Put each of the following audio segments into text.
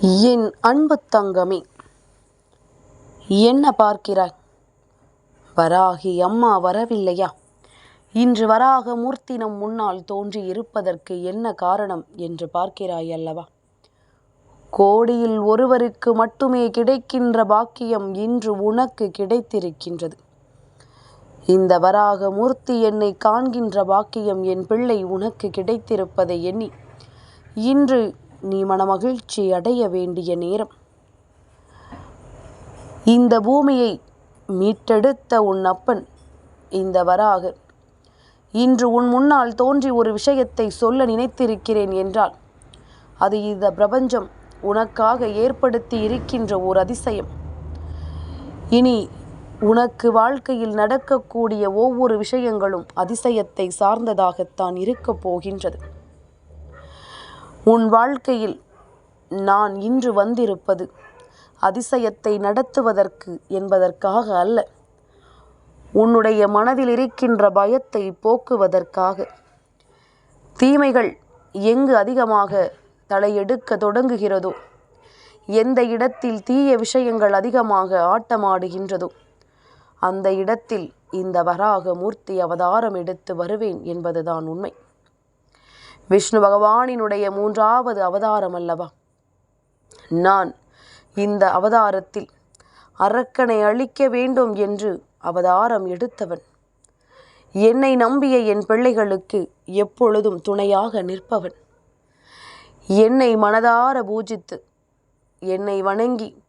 என் அன்பு தங்கமே என்ன பார்க்கிறாய்? வராகி அம்மா வரவில்லையா? இன்று வராக மூர்த்தி நம் முன்னால் தோன்றி இருப்பதற்கு என்ன காரணம் என்று பார்க்கிறாய் அல்லவா? கோடியில் ஒருவருக்கு மட்டுமே கிடைக்கின்ற பாக்கியம் இன்று உனக்கு கிடைத்திருக்கின்றது. இந்த வராக மூர்த்தி என்னை காண்கின்ற பாக்கியம் என் பிள்ளை உனக்கு கிடைத்திருப்பதை எண்ணி இன்று நீ மனமகிழ்ச்சி அடைய வேண்டிய நேரம். இந்த பூமியை மீட்டெடுத்த உன் அப்பன் இந்த வராக. இன்று உன் முன்னால் தோன்றி ஒரு விஷயத்தை சொல்ல நினைத்திருக்கிறேன் என்றால் அது இந்த பிரபஞ்சம் உனக்காக ஏற்படுத்தி இருக்கின்ற ஓர் அதிசயம். இனி உனக்கு வாழ்க்கையில் நடக்கக்கூடிய ஒவ்வொரு விஷயங்களும் அதிசயத்தை சார்ந்ததாகத்தான் இருக்கப் போகின்றது. உன் வாழ்க்கையில் நான் இன்று வந்திருப்பது அதிசயத்தை நடத்துவதற்கு என்பதற்காக அல்ல. உன்னுடைய மனதில் இருக்கின்ற பயத்தை போக்குவதற்காக. தீமைகள் எங்கு அதிகமாக தலையெடுக்க தொடங்குகிறதோ எந்த இடத்தில் தீய விஷயங்கள் அதிகமாக ஆட்டமாடுகின்றதோ அந்த இடத்தில் இந்த வராக மூர்த்தி அவதாரம் எடுத்து வருவேன் என்பதுதான் உண்மை. விஷ்ணு பகவானினுடைய மூன்றாவது அவதாரம் அல்லவா? நான் இந்த அவதாரத்தில் அரக்கனை அழிக்க வேண்டும் என்று அவதாரம் எடுத்தவன். என்னை நம்பிய என் பிள்ளைகளுக்கு எப்பொழுதும் துணையாக நிற்பவன். என்னை மனதார பூஜித்து என்னை வணங்கி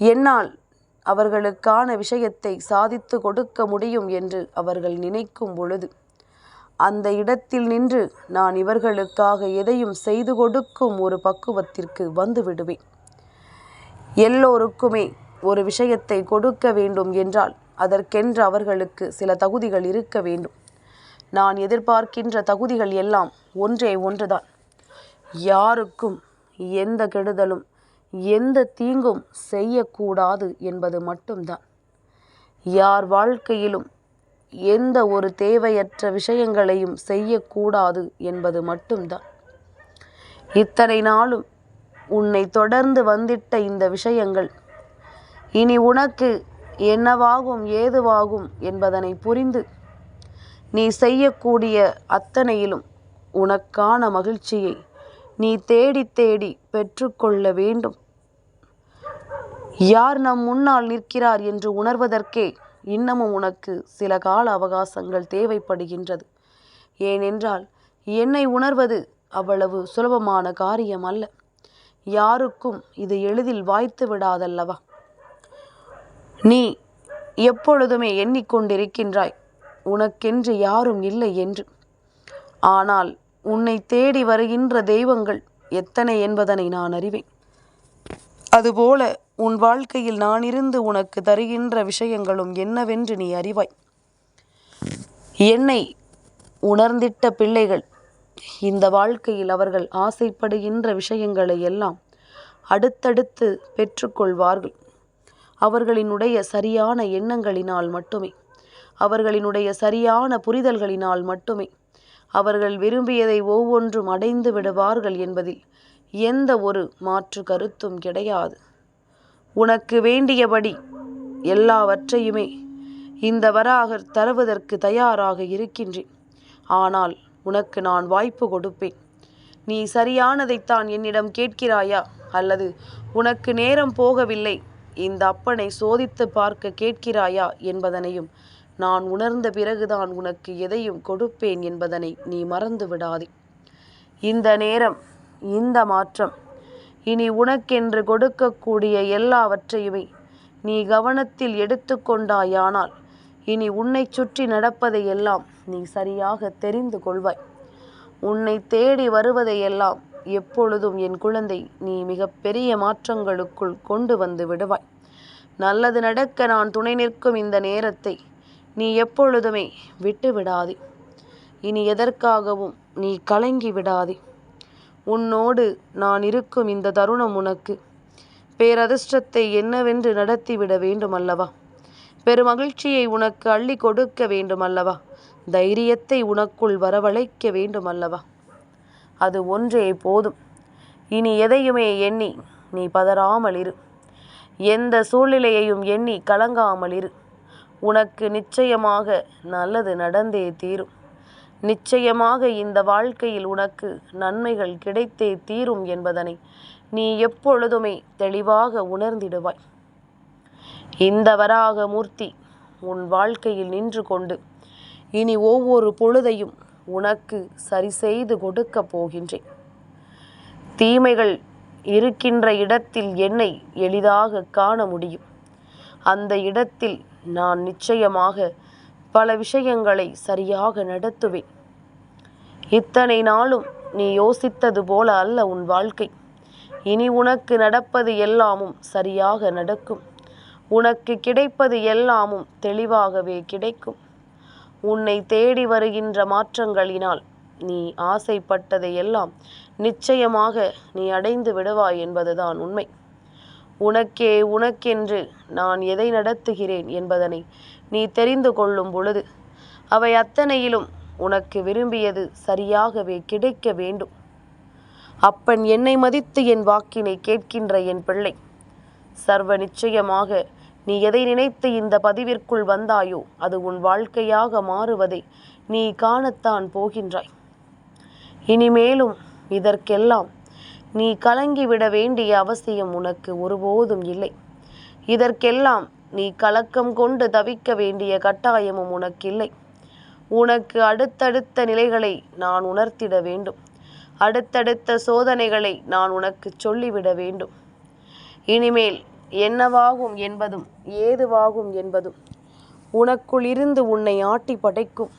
என்னால் அவர்களுக்கான விஷயத்தை சாதித்து கொடுக்க முடியும் என்று அவர்கள் நினைக்கும் பொழுது அந்த இடத்தில் நின்று நான் இவர்களுக்காக எதையும் செய்து கொடுக்கும் ஒரு பக்குவத்திற்கு வந்து விடுவேன். எல்லோருக்குமே ஒரு விஷயத்தை கொடுக்க வேண்டும் என்றால் அதற்கென்று அவர்களுக்கு சில தகுதிகள் இருக்க வேண்டும். நான் எதிர்பார்க்கின்ற தகுதிகள் எல்லாம் ஒன்றே ஒன்றுதான். யாருக்கும் எந்த கெடுதலும் எந்த தீங்கும் செய்யக்கூடாது என்பது மட்டும்தான். யார் வாழ்க்கையிலும் எந்த ஒரு தேவையற்ற விஷயங்களையும் செய்யக்கூடாது என்பது மட்டும்தான். இத்தனை நாளும் உன்னை தொடர்ந்து வந்திட்ட இந்த விஷயங்கள் இனி உனக்கு என்னவாகும் ஏதுவாகும் என்பதனை புரிந்து நீ செய்யக்கூடிய அத்தனையிலும் உனக்கான மகிழ்ச்சியை நீ தேடி தேடி பெற்றுக்கொள்ள வேண்டும். யார் நம் முன்னால் நிற்கிறார் என்று உணர்வதற்கே இன்னமும் உனக்கு சில கால அவகாசங்கள் தேவைப்படுகின்றது. ஏனென்றால் என்னை உணர்வது அவ்வளவு சுலபமான காரியம் அல்ல. யாருக்கும் இது எளிதில் வாய்த்து விடாதல்லவா? நீ எப்பொழுதுமே எண்ணிக்கொண்டிருக்கின்றாய். உனக்கென்று யாரும் இல்லை என்று. ஆனால் உன்னை தேடி வருகின்ற தெய்வங்கள் எத்தனை என்பதனை நான் அறிவேன். அதுபோல உன் வாழ்க்கையில் நான் இருந்து உனக்கு தருகின்ற விஷயங்களும் என்னவென்று நீ அறிவாய். என்னை உணர்ந்திட்ட பிள்ளைகள் இந்த வாழ்க்கையில் அவர்கள் ஆசைப்படுகின்ற விஷயங்களை எல்லாம் அடுத்தடுத்து பெற்றுக்கொள்வார்கள். அவர்களினுடைய சரியான எண்ணங்களினால் மட்டுமே அவர்களினுடைய சரியான புரிதல்களினால் மட்டுமே அவர்கள் விரும்பியதை ஒவ்வொன்றும் அடைந்து விடுவார்கள் என்பதில் எந்த ஒரு மாற்று கருத்தும் கிடையாது. உனக்கு வேண்டியபடி எல்லாவற்றையுமே இந்த வராகர் தருவதற்கு தயாராக இருக்கின்றேன். ஆனால் உனக்கு நான் வாய்ப்பு கொடுப்பேன். நீ சரியானதைத்தான் என்னிடம் கேட்கிறாயா? அல்லது உனக்கு நேரம் போகவில்லை இந்த அப்பனை சோதித்து பார்க்க கேட்கிறாயா என்பதனையும் நான் உணர்ந்த பிறகுதான் உனக்கு எதையும் கொடுப்பேன் என்பதனை நீ மறந்து விடாதே இந்த நேரம் இந்த மாற்றம் இனி உனக்கென்று கொடுக்கக்கூடிய எல்லாவற்றையுமே நீ கவனத்தில் எடுத்துக்கொண்டாயானால் இனி உன்னை சுற்றி நடப்பதையெல்லாம் நீ சரியாக தெரிந்து கொள்வாய். உன்னை தேடி வருவதையெல்லாம் எப்பொழுதும் என் குழந்தை நீ மிக பெரிய மாற்றங்களுக்குள் கொண்டு வந்து விடுவாய். நல்லது நடக்க நான் துணை நிற்கும் இந்த நேரத்தை நீ எப்பொழுதுமே விட்டு விடாதே இனி எதற்காகவும் நீ கலங்கி விடாதே. உன்னோடு நான் இருக்கும் இந்த தருணம் உனக்கு. பேரதிர்ஷ்டத்தை என்னவென்று நடத்திவிட வேண்டும் அல்லவா பெருமகிழ்ச்சியை உனக்கு அள்ளி கொடுக்க வேண்டும் அல்லவா தைரியத்தை உனக்குள் வரவழைக்க வேண்டும் அல்லவா அது ஒன்றே போதும். இனி எதையுமே எண்ணி நீ பதறாமல் இரு. எந்த சூழ்நிலையையும் எண்ணி கலங்காமல் இரு. உனக்கு நிச்சயமாக நல்லது நடந்தே தீரும். நிச்சயமாக இந்த வாழ்க்கையில் உனக்கு நன்மைகள் கிடைத்தே தீரும் என்பதனை நீ எப்பொழுதுமே தெளிவாக உணர்ந்திடுவாய். இந்த வராக மூர்த்தி உன் வாழ்க்கையில் நின்று கொண்டு இனி ஒவ்வொரு பொழுதையும் உனக்கு சரி செய்து கொடுக்கப் போகின்றேன். தீமைகள் இருக்கின்ற இடத்தில் என்னை எளிதாக காண முடியும். அந்த இடத்தில் நான் நிச்சயமாக பல விஷயங்களை சரியாக நடத்துவேன். இத்தனை நாளும் நீ யோசித்தது போல அல்ல உன் வாழ்க்கை. இனி உனக்கு நடப்பது எல்லாமும் சரியாக நடக்கும். உனக்கு கிடைப்பது எல்லாமும் தெளிவாகவே கிடைக்கும். உன்னை தேடி வருகின்ற மாற்றங்களினால் நீ ஆசைப்பட்டதை எல்லாம் நிச்சயமாக நீ அடைந்து விடுவாய் என்பதுதான் உண்மை. உனக்கே உனக்கென்று நான் எதை நடத்துகிறேன் என்பதனை நீ தெரிந்து கொள்ளும் பொழுது அவை அத்தனையிலும் உனக்கு விரும்பியது சரியாகவே கிடைக்க வேண்டும். அப்பன் என்னை மதித்து என் வாக்கினை கேட்கின்ற என் பிள்ளை. சர்வ நிச்சயமாக நீ எதை நினைத்து இந்த பதிவிற்குள் வந்தாயோ அது உன் வாழ்க்கையாக மாறுவதை நீ காணத்தான் போகின்றாய். இனிமேலும் இதற்கெல்லாம் நீ கலங்கிவிட வேண்டிய அவசியம் உனக்கு ஒருபோதும் இல்லை. இதற்கெல்லாம் நீ கலக்கம் கொண்டு தவிக்க வேண்டிய கட்டாயமும் உனக்கில்லை. உனக்கு அடுத்தடுத்த நிலைகளை நான் உணர்த்திட வேண்டும். அடுத்தடுத்த சோதனைகளை நான் உனக்கு சொல்லிவிட வேண்டும். இனிமேல் என்னவாகும் என்பதும் ஏதுவாகும் என்பதும் உனக்குள் இருந்து உன்னை ஆட்டி படைக்கும்.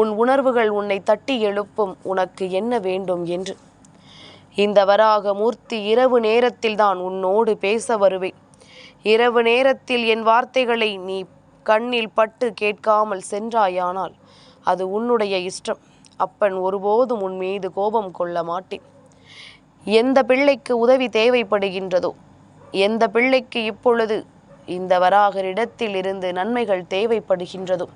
உன் உணர்வுகள் உன்னை தட்டி எழுப்பும் உனக்கு என்ன வேண்டும் என்று. இந்த வராக மூர்த்தி இரவு நேரத்தில் தான் உன்னோடு பேச வருவேன். இரவு நேரத்தில் என் வார்த்தைகளை நீ கண்ணில் பட்டு கேட்காமல் சென்றாயானால் அது உன்னுடைய இஷ்டம். அப்பன் ஒருபோதும் உன் மீது கோபம் கொள்ள மாட்டேன். எந்த பிள்ளைக்கு உதவி தேவைப்படுகின்றதோ எந்த பிள்ளைக்கு இப்பொழுது இந்த வராகரிடத்தில் இருந்து நன்மைகள் தேவைப்படுகின்றதோ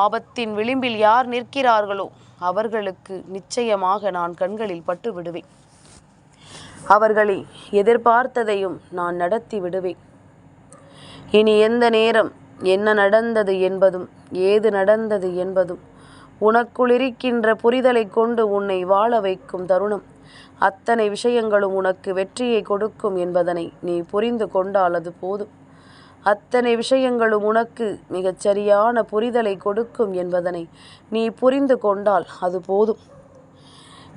ஆபத்தின் விளிம்பில் யார் நிற்கிறார்களோ அவர்களுக்கு நிச்சயமாக நான் கண்களில் பட்டு விடுவேன். அவர்களை எதிர்பார்த்ததையும் நான் நடத்தி விடுவேன். இனி எந்த நேரம் என்ன நடந்தது என்பதும் ஏது நடந்தது என்பதும் உனக்குள் இருக்கின்ற புரிதலை கொண்டு உன்னை வாழ வைக்கும் தருணம். அத்தனை விஷயங்களும் உனக்கு வெற்றியை கொடுக்கும் என்பதனை நீ புரிந்து கொண்டால் அது போதும். அத்தனை விஷயங்களும் உனக்கு மிகச் சரியான புரிதலை கொடுக்கும் என்பதனை நீ புரிந்து கொண்டால் அது போதும்.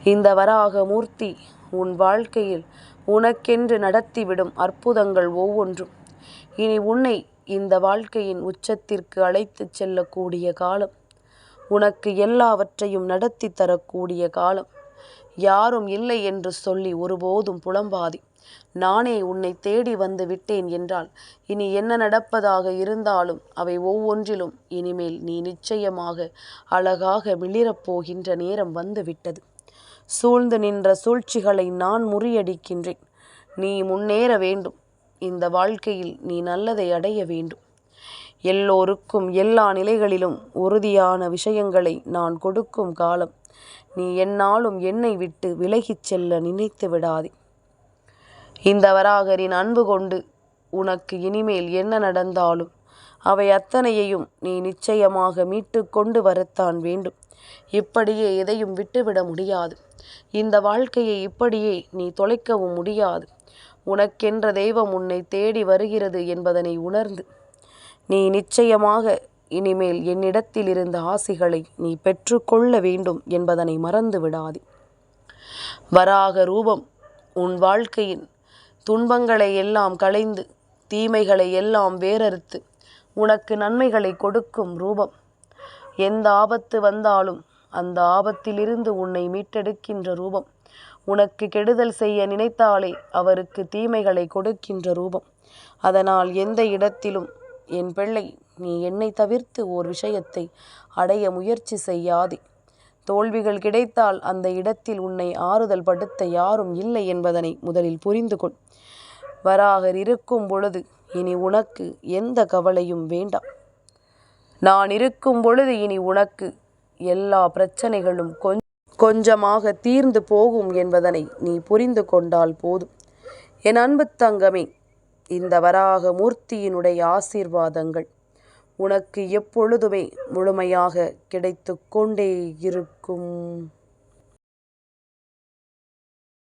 இந்த வராக மூர்த்தி உன் வாழ்க்கையில் உனக்கென்று நடத்திவிடும் அற்புதங்கள் ஒவ்வொன்றும். இனி உன்னை இந்த வாழ்க்கையின் உச்சத்திற்கு அழைத்துச் செல்லக்கூடிய காலம் உனக்கு எல்லாவற்றையும் நடத்தி தரக்கூடிய காலம். யாரும் இல்லை என்று சொல்லி ஒருபோதும் புலம்பாதி. நானே உன்னை தேடி வந்து விட்டேன் என்றால் இனி என்ன நடப்பதாக இருந்தாலும் அவை ஒவ்வொன்றிலும் இனிமேல் நீ நிச்சயமாக அழகாக மிளிரப்போகின்ற நேரம் வந்துவிட்டது சூழ்ந்து நின்ற சூழ்ச்சிகளை நான் முறியடிக்கின்றேன். நீ முன்னேற வேண்டும். இந்த வாழ்க்கையில் நீ நல்லதை அடைய வேண்டும். எல்லோருக்கும் எல்லா நிலைகளிலும் உறுதியான விஷயங்களை நான் கொடுக்கும் காலம். நீ என்னாலும் என்னை விட்டு விலகிச் செல்ல நினைத்து விடாதே. இந்த வராகரின் அன்பு கொண்டு உனக்கு இனிமேல் என்ன நடந்தாலும் அவை அத்தனையையும் நீ நிச்சயமாக மீட்டு கொண்டு வரத்தான் வேண்டும். இப்படியே எதையும் விட்டுவிட முடியாது. இந்த வாழ்க்கையை இப்படியே நீ தொலைக்கவும் முடியாது. உனக்கென்ற தெய்வம் உன்னை தேடி வருகிறது என்பதனை உணர்ந்து நீ நிச்சயமாக இனிமேல் என்னிடத்தில் இருந்த ஆசிகளை நீ பெற்றுக்கொள்ள வேண்டும் என்பதனை மறந்து விடாதே. வராக ரூபம் உன் வாழ்க்கையின் துன்பங்களை எல்லாம் களைந்து தீமைகளை எல்லாம் வேறறுத்து உனக்கு நன்மைகளை கொடுக்கும் ரூபம். எந்த ஆபத்து வந்தாலும் அந்த ஆபத்திலிருந்து உன்னை மீட்டெடுக்கின்ற ரூபம். உனக்கு கெடுதல் செய்ய நினைத்தாலே அவருக்கு தீமைகளை கொடுக்கின்ற ரூபம். அதனால் எந்த இடத்திலும் என் பிள்ளை நீ என்னை தவிர்த்து ஓர் விஷயத்தை அடைய முயற்சி செய்யாதே. தோல்விகள் கிடைத்தால் அந்த இடத்தில் உன்னை ஆறுதல் படுத்த யாரும் இல்லை என்பதனை முதலில் புரிந்து கொள் வராகர் இருக்கும் பொழுது இனி உனக்கு எந்த கவலையும் வேண்டாம். நான் இருக்கும் பொழுது இனி உனக்கு எல்லா பிரச்சனைகளும் கொஞ்சம் கொஞ்சமாக தீர்ந்து போகும் என்பதனை நீ புரிந்து கொண்டால் போதும். என் அன்பு தங்கமே இந்த வராக மூர்த்தியினுடைய ஆசீர்வாதங்கள் உனக்கு எப்பொழுதுமே முழுமையாக கிடைத்து கொண்டே இருக்கும்.